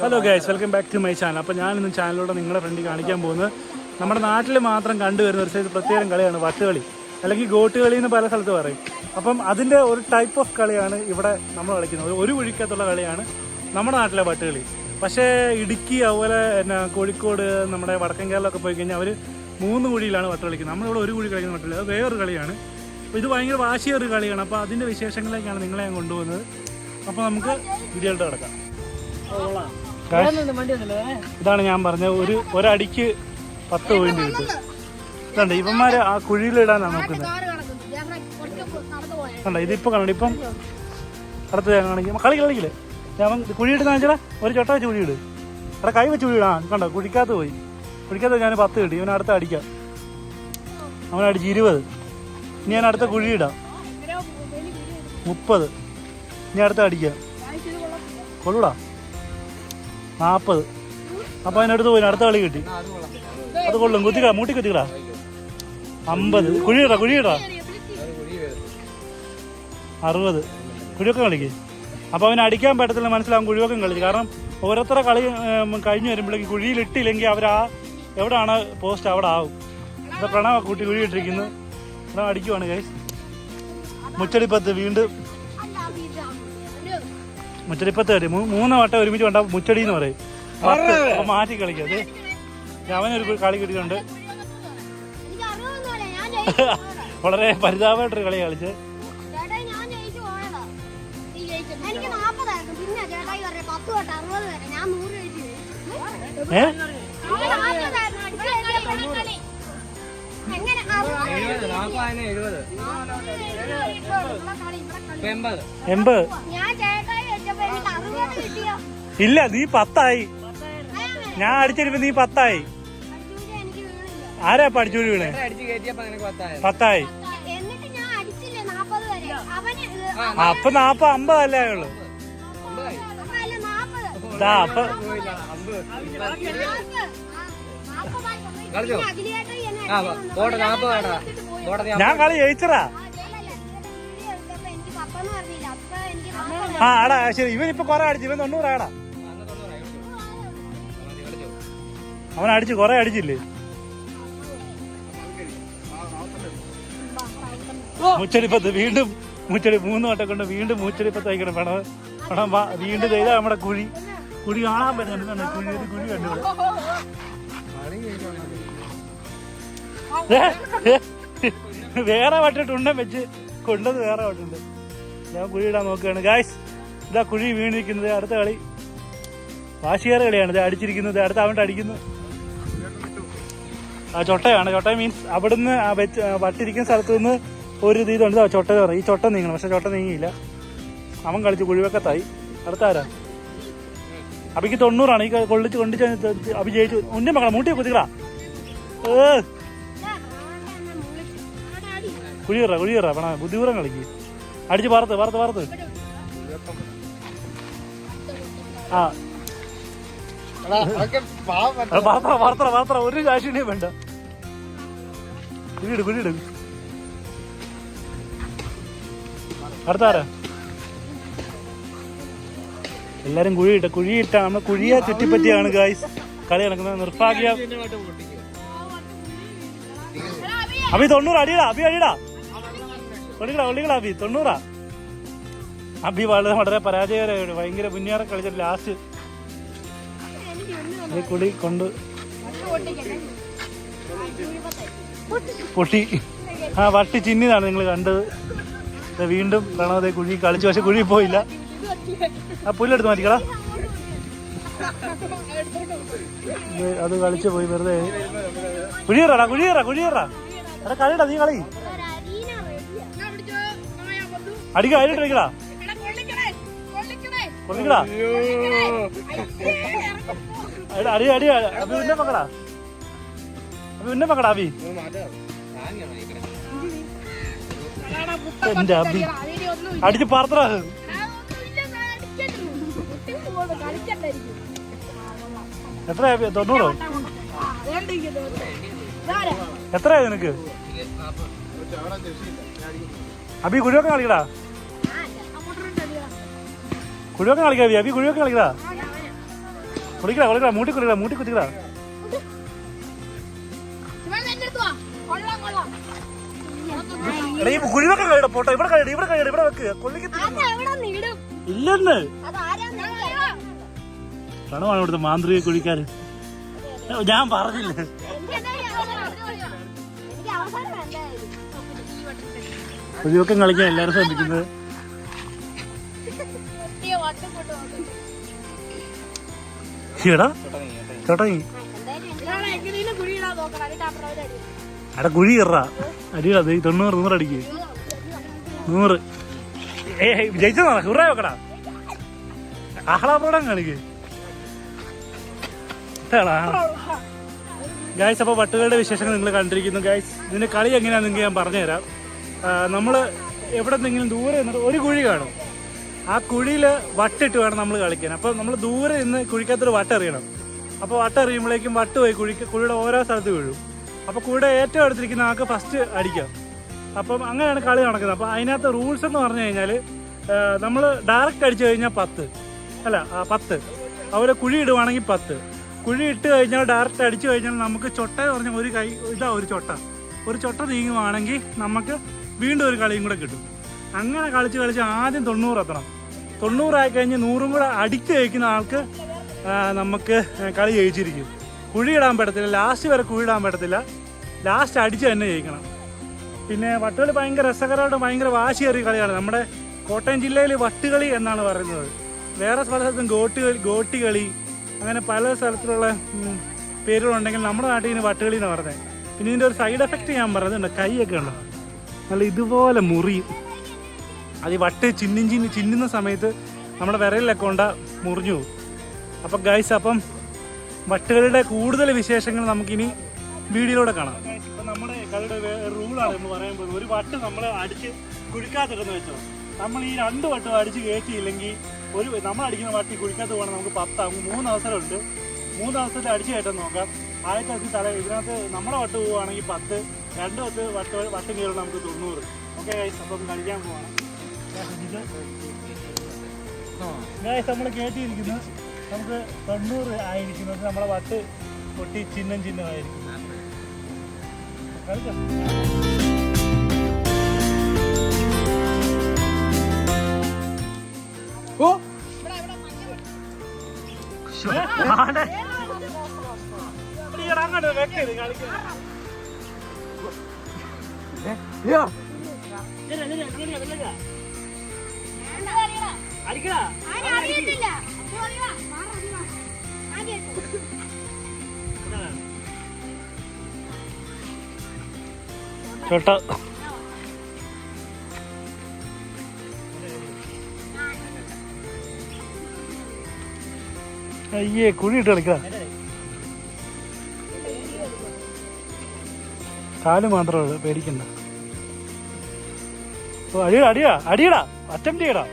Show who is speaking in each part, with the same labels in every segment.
Speaker 1: Hello guys welcome back to my channel അപ്പോൾ ഇന്ന് ചാനലിലൂടെ നിങ്ങളുടെ ഫ്രണ്ടിൽ കാണിക്കാൻ പോകുന്നത്. നമ്മുടെ നാട്ടിൽ മാത്രം കണ്ടുവരുന്ന ഒരു സൈസ് പ്രത്യേകം കളിയാണ് വട്ടുകളി അല്ലെങ്കിൽ ഗോട്ടുകളി എന്ന് പല സ്ഥലത്ത് പറയും. അപ്പം അതിന്റെ ഒരു ടൈപ്പ് ഓഫ് കളിയാണ് ഇവിടെ നമ്മൾ കളിക്കുന്നത്. ഒരു കുഴിക്കത്തുള്ള കളിയാണ് നമ്മുടെ നാട്ടിലെ വട്ടുകളി. പക്ഷേ ഇടുക്കി അതുപോലെ എന്നാ കോഴിക്കോട് നമ്മുടെ വടക്കൻ കേരളമൊക്കെ പോയി കഴിഞ്ഞാൽ അവർ മൂന്ന് കുഴിയിലാണ് വട്ട് കളിക്കുന്നത്. നമ്മളിവിടെ ഒരു കുഴി കളിക്കുന്ന വട്ടില്ല അത് വേറൊരു കളിയാണ്. അപ്പോൾ ഇത് ഭയങ്കര വാശിയൊരു കളിയാണ്. അപ്പോൾ അതിന്റെ വിശേഷങ്ങളിലേക്കാണ് നിങ്ങളെ ഞാൻ കൊണ്ടുപോകുന്നത്. അപ്പോൾ നമുക്ക് വീഡിയോയിലോട്ട് കിടക്കാം. ഇതാണ് ഞാൻ പറഞ്ഞ ഒരു ഒരടിക്ക് പത്ത് പോയിന്റ് കിട്ടും. കണ്ട ഇവന്മാര് ആ കുഴിയിലിടാനാണ് നോക്കുന്നത് കണ്ട ഇതിപ്പോ കണ്ട ഇപ്പം അടുത്ത് ഞാൻ കാണിക്കും. കളി കളിക്കില്ലേ ഞാൻ കുഴിയിടുന്ന വെച്ചാൽ ഒരു ചൊട്ട വെച്ച് കുഴിയിട് അവിടെ കൈ വെച്ച് കുഴിയിടാ കണ്ടോ കുഴിക്കാത്ത പോയി. കുഴിക്കാത്ത ഞാൻ പത്ത് കിട്ടി. ഇവൻ അടുത്ത അടിക്കാം. അവൻ അടിച്ച് ഇരുപത്. ഇനി ഞാൻ അടുത്ത കുഴിയിടാം മുപ്പത്. ഇനി അടുത്ത അടിക്കാം. കൊള്ളൂടാ. നാൽപ്പത് അപ്പോൾ അതിനടുത്ത് പോയി അടുത്ത കളി കിട്ടി. അത് കൊള്ളും. കുത്തിക്ക മൂട്ടി കുത്തിക്കടാ. അമ്പത്. കുഴിയിടാ കുഴിയിടാ അറുപത്. കുഴിയൊക്കെ കളിക്ക്. അപ്പോൾ അവന് അടിക്കാൻ പറ്റത്തില്ല മനസ്സിലാവും കുഴിയൊക്കെ കളിച്ചു. കാരണം ഓരോരുത്തരെ കളി കഴിഞ്ഞു വരുമ്പോഴേക്ക് കുഴിയിൽ ഇട്ടില്ലെങ്കിൽ അവർ ആ എവിടെയാണ് പോസ്റ്റ് അവിടെ ആവും. പ്രണവ കൂട്ടി കുഴിയിട്ടിരിക്കുന്നു. പ്രണവ് അടിക്കുവാണ് ഗൈസ് മുച്ചടിപ്പത്ത് വീണ്ടും മുച്ചടിപ്പത്ത് മൂ- മൂന്ന് വട്ടം ഒരുമിച്ച് കണ്ട മുച്ചടി എന്ന് പറയും. പത്ത്. അപ്പൊ മാറ്റി കളിക്കാം. അത് അവനൊരു കളി കിട്ടിയിട്ടുണ്ട്. വളരെ പരിതാപമായിട്ടൊരു കളി. കളിച്ച്
Speaker 2: എൺപത്.
Speaker 1: ഇല്ല നീ പത്തായി. ഞാൻ അടിച്ചിരുമ്പോ നീ പത്തായി. ആരാ പഠിച്ചു വീണേ? പത്തായി? അപ്പൊ നാപ്പ അമ്പതല്ലേ ഉള്ളു.
Speaker 3: അപ്പൊ
Speaker 1: ഞാൻ കളി ജയിച്ചറാ?
Speaker 3: ആ,
Speaker 1: ആടാ ശരി. ഇവൻ ഇപ്പൊ കൊറേ അടിച്ചു. ഇവൻ തൊണ്ണൂറാടാ. അവൻ അടിച്ചു കൊറേ അടിച്ചില്ലേ? മുച്ചടിപ്പത്ത് വീണ്ടും മുച്ചടി മൂന്ന് വട്ടം കൊണ്ട് വീണ്ടും മുച്ചടിപ്പത്ത് അയക്കണം പണം പണം വീണ്ടും ചെയ്താൽ നമ്മുടെ കുഴി. കുഴി കാണാൻ പറ്റുന്നുണ്ട്. കുഴി ഒരു കുഴി കണ്ടു. വേറെ വട്ടിട്ട് ഉണ്ടം വെച്ച് കൊണ്ടത് വേറെ വട്ടുണ്ട്. ഞാൻ കുഴിയിടാൻ നോക്കുകയാണ്. ഗായ്സ് ഇതാ കുഴി വീണിരിക്കുന്നത്. അടുത്ത കളി. വാശിയേറെ കളിയാണ്. ഇത് അടിച്ചിരിക്കുന്നത്. അടുത്ത അവന്റെ അടിക്കുന്നു. ആ ചൊട്ടയാണ്. ചൊട്ട മീൻസ് അവിടുന്ന് ആ വെച്ച് വട്ടിരിക്കുന്ന സ്ഥലത്ത് നിന്ന് ഒരു ഇത് ഇതുണ്ട്. ആ ചൊട്ട പറയും. ഈ ചൊട്ട നീങ്ങണം. പക്ഷെ ചൊട്ട നീങ്ങിയില്ല. അവൻ കളിച്ച് കുഴിവെക്കത്തായി. അടുത്ത ആരാ? അബിക്ക് തൊണ്ണൂറാണ്. ഈ കൊള്ളിച്ച് കൊണ്ടിച്ച് അഭി ജയിച്ചു ഉന്നെ മക്കളെ മൂട്ടി കുത്തിക്കടാ. ഏ. കുഴിയറ കുഴിയറ പണ ബുദ്ധിപൂർവം കളിക്ക്. അടിച്ച് പറത്ത് പറത്ത് പറത്ത് ആ. പാത്ര പാത്ര ഒരു കാശിനെയും വേണ്ട. കുഴിയിട് കുഴിയിട്. അടുത്താരാ എല്ലാരും കുഴിയിട്ട കുഴിയിട്ട നമ്മൾ കുഴിയെ ചുറ്റിപ്പറ്റിയാണ് ഗായ്സ് കളി നടക്കുന്നത് നിർഭാഗ്യ. അഭി തൊണ്ണൂറ് അടിയടാ അഭി അടിയടാ. ഒളികളാ ഒളികളാ അഭി തൊണ്ണൂറാ. അഭി വളരെ വളരെ പരാജയകരമാണ് ഭയങ്കര പുന്നിയാറ കളിച്ചിട്ട് ലാസ്റ്റ് ഈ കുളി കൊണ്ട് പൊട്ടി. ആ വട്ടി ചിന്നിതാണ് നിങ്ങൾ കണ്ടത്. വീണ്ടും പ്രണവതെ കുഴി കളിച്ചു പക്ഷെ കുഴി പോയില്ല. ആ പുല്ലെടുത്ത് മാറ്റിക്കടാ. ദേ അത് കളിച്ചു പോയി വെറുതെ. കുഴിയറാടാ കുഴിയറാ കുഴിയറാ. എടാ കളിയടാ നീ കളി. അടിക്ക അതിലിട്ടിരിക്കടാ കൊള്ളിക്കടാ. അടി അടി അഭി ഉന്നെ പക്കടാ. അഭി ഉന്നെ പക്കടാ അഭി എന്റെ അഭി അടിച്ച് പാർത്ര എത്രയാ? തൊണ്ണൂറോ? എത്രയാ നിനക്ക്? അഭി കുഴിയൊക്കെ കളിക്കടാ കുഴിയൊക്കെ കളിക്കാം അഭി കുഴിയൊക്കെ കളിക്കടാ. കുളിക്കടാ കുളിക്കടാ മൂട്ടി കുളിക്കടാ മൂട്ടി കുത്തിക്കടാ. എടാ ഈ കുഴിവൊക്കെ കഴിയടാ പോട്ടെ. ഇവിടെ കഴിയട ഇവിടെ കഴിയട ഇവിടെ വെക്ക്. കൊള്ളിക്കത്തില്ല ഇല്ലെന്ന്. പണമാണ് ഇവിടുത്തെ മാന്ത്രിക കുഴിക്കാര് ഞാൻ പറഞ്ഞില്ല? കുഴിയൊക്കെ കളിക്കാൻ എല്ലാരും ശ്രമിക്കുന്നത് എടാ ചേട്ടാ നീ
Speaker 3: എങ്ങനെയും കുഴിയിടാൻ നോക്കണം. അതിന്റെ അപ്പുറം അടി.
Speaker 1: എടാ കുഴി കയറാ അടിയടാ തൊണ്ണൂറ് നൂറ് അടിക്ക്. നൂറ്. ഏ ജയിച്ചതാ ഹുറ വെക്കടാ. ആഹ്ലാപ്രോടാ കാണിക്ക്. ഗായ്സ് അപ്പോൾ വട്ടുകളുടെ വിശേഷങ്ങൾ നിങ്ങൾ കണ്ടിരിക്കുന്നു. ഗായ്സ് ഇതിന്റെ കളി എങ്ങനെയാണെന്ന് നിങ്ങൾക്ക് ഞാൻ പറഞ്ഞുതരാം. നമ്മൾ എവിടെ നിന്നെങ്കിലും ദൂരെ നിന്നിട്ട് ഒരു കുഴി കാണും. ആ കുഴിയിൽ വട്ടിട്ട് വേണം നമ്മൾ കളിക്കാൻ. അപ്പോൾ നമ്മൾ ദൂരെ നിന്ന് കുഴിക്കകത്തൊരു വട്ടെറിയണം അപ്പോൾ വട്ടെറിയുമ്പോഴേക്കും വട്ട് പോയി കുഴിക്ക് കുഴിയുടെ ഓരോ സ്ഥലത്ത് വീഴും. അപ്പോൾ കുഴിയുടെ ഏറ്റവും അടുത്തിരിക്കുന്ന ആൾക്ക് ഫസ്റ്റ് അടിക്കാം. അപ്പം അങ്ങനെയാണ് കളി നടക്കുന്നത്. അപ്പോൾ അതിനകത്ത് റൂൾസ് എന്ന് പറഞ്ഞു കഴിഞ്ഞാൽ നമ്മൾ ഡയറക്റ്റ് അടിച്ചു കഴിഞ്ഞാൽ പത്ത്. അല്ല പത്ത്. അവരെ കുഴി ഇടുവാണെങ്കിൽ പത്ത്. കുഴി ഇട്ട് കഴിഞ്ഞാൽ ഡയറക്റ്റ് അടിച്ചു കഴിഞ്ഞാൽ നമുക്ക് ചൊട്ട എന്ന് പറഞ്ഞാൽ ഒരു കൈ ഇതാ ഒരു ചൊട്ട. ഒരു ചൊട്ട നീങ്ങുവാണെങ്കിൽ നമുക്ക് വീണ്ടും ഒരു കളിയും കൂടെ കിട്ടും. അങ്ങനെ കളിച്ച് കളിച്ച് ആദ്യം തൊണ്ണൂറ് എത്തണം. തൊണ്ണൂറായി കഴിഞ്ഞ് നൂറും കൂടെ അടിക്ക് കഴിക്കുന്ന ആൾക്ക് നമുക്ക് കളി ജയിച്ചിരിക്കും. കുഴിയിടാൻ പറ്റത്തില്ല. ലാസ്റ്റ് വരെ കുഴിയിടാൻ പറ്റത്തില്ല. ലാസ്റ്റ് അടിച്ച് തന്നെ ജയിക്കണം. പിന്നെ വട്ടുകളി ഭയങ്കര രസകരമായിട്ട് ഭയങ്കര വാശിയേറിയ കളിയാണ്. നമ്മുടെ കോട്ടയം ജില്ലയിൽ വട്ടുകളി എന്നാണ് പറയുന്നത്. വേറെ പല സ്ഥലത്തും ഗോട്ടി ഗോട്ടി കളി അങ്ങനെ പല സ്ഥലത്തിലുള്ള പേരുകളുണ്ടെങ്കിൽ നമ്മുടെ നാട്ടിൽ ഇതിന് വട്ടുകളി എന്ന് പറഞ്ഞത് പിന്നെ ഇതിന്റെ ഒരു സൈഡ് എഫക്റ്റ് ഞാൻ പറയുന്നുണ്ട് കൈയൊക്കെ ഉണ്ടോ? നല്ല ഇതുപോലെ മുറിയും. അത് ഈ വട്ട് ചിന്നും ചിന്നി ചിന്നുന്ന സമയത്ത് നമ്മുടെ വിരലിലൊക്കെ കൊണ്ട മുറിഞ്ഞു പോകും. അപ്പം ഗൈസ് അപ്പം വട്ടുകളുടെ കൂടുതൽ വിശേഷങ്ങൾ നമുക്കിനി വീഡിയോയിലൂടെ കാണാം. നമ്മുടെ കളിയുടെ റൂളാണ് നമ്മൾ പറയുമ്പോൾ ഒരു വട്ട് നമ്മൾ അടിച്ച് കുഴിക്കാത്തിട്ടെന്ന് വെച്ചോ. നമ്മൾ ഈ രണ്ട് വട്ടം അടിച്ച് കയറ്റിയില്ലെങ്കിൽ ഒരു നമ്മൾ അടിക്കുന്ന വട്ടി കുഴിക്കാത്ത പോകണം നമുക്ക് പത്താകും മൂന്ന് അവസരമുണ്ട്. മൂന്ന് അവസരത്തിൽ അടിച്ച് കയറ്റാൻ നോക്കാം. ആദ്യത്തെ ദിവസം തല ഇതിനകത്ത് നമ്മുടെ വട്ട് പോവുകയാണെങ്കിൽ പത്ത് രണ്ട് വട്ട് വട്ട് വട്ടം കയറുമ്പോൾ നമുക്ക് തൊണ്ണൂറ്. ഓക്കെ അപ്പം കളിക്കാൻ പോവാണ്. ഗൈസ് നമ്മൾ കയറ്റിയിരിക്കുന്നു നമുക്ക് തൊണ്ണൂറ് ആയിരിക്കുന്നത്. നമ്മളെ വട്ട് പൊട്ടി ചിഹ്നം ചിഹ്നമായിരിക്കും
Speaker 2: ഓ.
Speaker 1: അങ്ങോട്ട് വെക്കരുത് കളിക്കാൻ.
Speaker 2: യ്യോ.
Speaker 1: ഇല്ല, ചേട്ടാ. അയ്യേ കുഴി ഇട്ട് കളിക്കാം കാൽ മാത്രമേ ഉള്ളൂ പേടിക്കണ്ട. ഓ അടിയടാ അടിയാ അടിയടാ. അറ്റംപ്റ്റ് ചെയ്യടാ.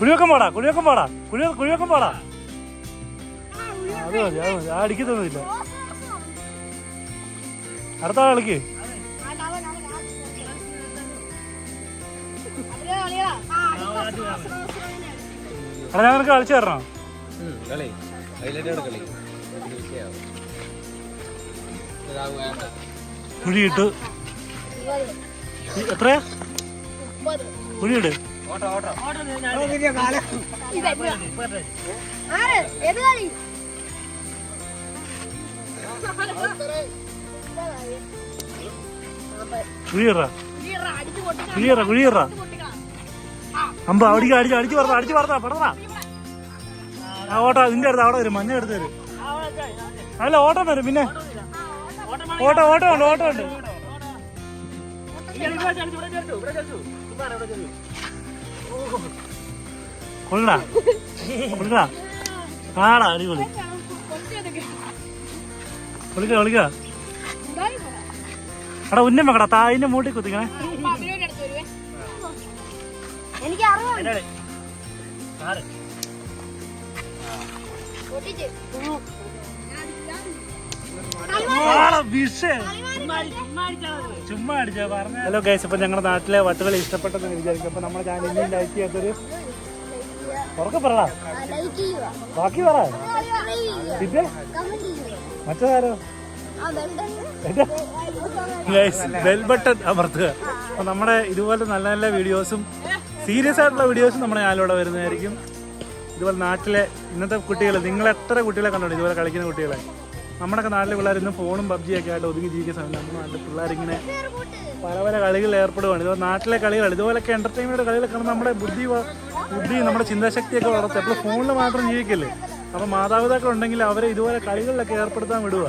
Speaker 1: കുഴിവെക്കം പോടാ കുളിയൊക്കെ പോടാ കുഴി കുളിയൊക്കെ പോടാ. അത് മതി അത് മതി ആ അടിക്കത്തൊന്നുമില്ല. അടുത്ത ആൾ കളിക്ക്. എടാ ഞാൻ നിനക്ക് കളിച്ചു തരണം. കുഴിയിട്ട് എത്രയാ കുഴിയിട്
Speaker 2: ഓട്ടോ ഓട്ടോ
Speaker 3: ആര് ഏത് കളി
Speaker 1: കുഴിയിറ കുഴിയിറ അമ്പ അടിക്ക അടിച്ച് അടിച്ച് പറഞ്ഞ അടിച്ച് പറഞ്ഞാ പറഞ്ഞാ ആ ഓട്ടോ നിന്റെ അടുത്ത് അവിടെ വരും മഞ്ഞ എടുത്ത് തരും അല്ല ഓട്ടം വരും പിന്നെ ഓട്ടോ ഓട്ടോ ഉണ്ട് ഓട്ടോ ഉണ്ട് കൊള്ളടാ കൊള്ളടാ ആടാ അടിപൊളി. വിളിക്ക വിളിക്ക. എടാ ഉന്നം വെക്കടാ തായിന്റെ മൂട്ടി കുത്തിക്കണേ.
Speaker 3: എനിക്ക് അറിയാം പൊട്ടിച്ച്.
Speaker 1: ചുമ്മാ പറഞ്ഞു ഹലോ ഗൈസ് ഇപ്പൊ ഞങ്ങളുടെ നാട്ടിലെ വട്ടുകളി ഇഷ്ടപ്പെട്ടെന്ന് വിചാരിക്കും. അപ്പൊ നമ്മുടെ ചാനലിൽ ലൈക്ക് ചെയ്യാത്തൊരു ഉറക്കെ
Speaker 3: പറ.
Speaker 1: ബാക്കി പറ. മറ്റേതാരോ? ബെൽ ബട്ടൺ അമർത്തുക. അപ്പൊ നമ്മുടെ ഇതുപോലെ നല്ല നല്ല വീഡിയോസും സീരിയസ് ആയിട്ടുള്ള വീഡിയോസും നമ്മുടെ ചാനലിലൂടെ വരുന്നതായിരിക്കും. ഇതുപോലെ നാട്ടിലെ ഇന്നത്തെ കുട്ടികൾ നിങ്ങൾ എത്ര കുട്ടികളെ കണ്ടോ ഇതുപോലെ കളിക്കുന്ന കുട്ടികളെ. നമ്മുടെയൊക്കെ നാട്ടിലെ പിള്ളേർ ഇന്ന് ഫോണും പബ്ജിയൊക്കെ ആയിട്ട് ഒതുങ്ങി ജീവിക്കുന്ന സമയത്ത് നമ്മുടെ നാട്ടിലെ പിള്ളേരിങ്ങനെ പല പല കളികളിൽ ഏർപ്പെടുകയാണ് ഇതുപോലെ നാട്ടിലെ കളികൾ ഇതുപോലൊക്കെ എന്റർടൈൻമെന്റ് കളികളൊക്കെ നമ്മുടെ ബുദ്ധി ബുദ്ധി നമ്മുടെ ചിന്താശക്തിയൊക്കെ വളർത്തി അപ്പോൾ ഫോണിൽ മാത്രം ജീവിക്കല്ലേ? അപ്പോൾ മാതാപിതാക്കൾ ഉണ്ടെങ്കിൽ അവരെ ഇതുപോലെ കളികളിലൊക്കെ ഏർപ്പെടുത്താൻ വിടുക.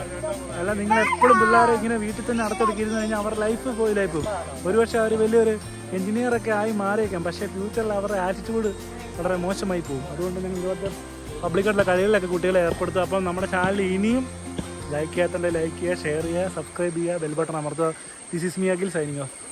Speaker 1: അല്ല നിങ്ങൾ എപ്പോഴും പിള്ളേരെ ഇങ്ങനെ വീട്ടിൽ തന്നെ അടച്ചൊടുക്കിയിരുന്നു കഴിഞ്ഞാൽ അവരുടെ ലൈഫ് പോയില്ലായി പോകും ഒരുപക്ഷെ അവർ വലിയൊരു എഞ്ചിനീയറൊക്കെ ആയി മാറിയേക്കാം. പക്ഷേ ഫ്യൂച്ചറിൽ അവരുടെ ആറ്റിറ്റ്യൂഡ് വളരെ മോശമായി പോകും. അതുകൊണ്ട് നിങ്ങൾ ഇതുപോലത്തെ പബ്ലിക്കായിട്ടുള്ള കളികളിലൊക്കെ കുട്ടികളെ ഏർപ്പെടുത്തുക. അപ്പം നമ്മുടെ ചാനൽ ഇനിയും ലൈക്ക് ചെയ്യാത്തതിന്റെ ലൈക്ക് ചെയ്യുക ഷെയർ ചെയ്യുക സബ്സ്ക്രൈബ് ചെയ്യുക ബെൽ ബട്ടൺ അമർത്തുക. This is me Akhil signing off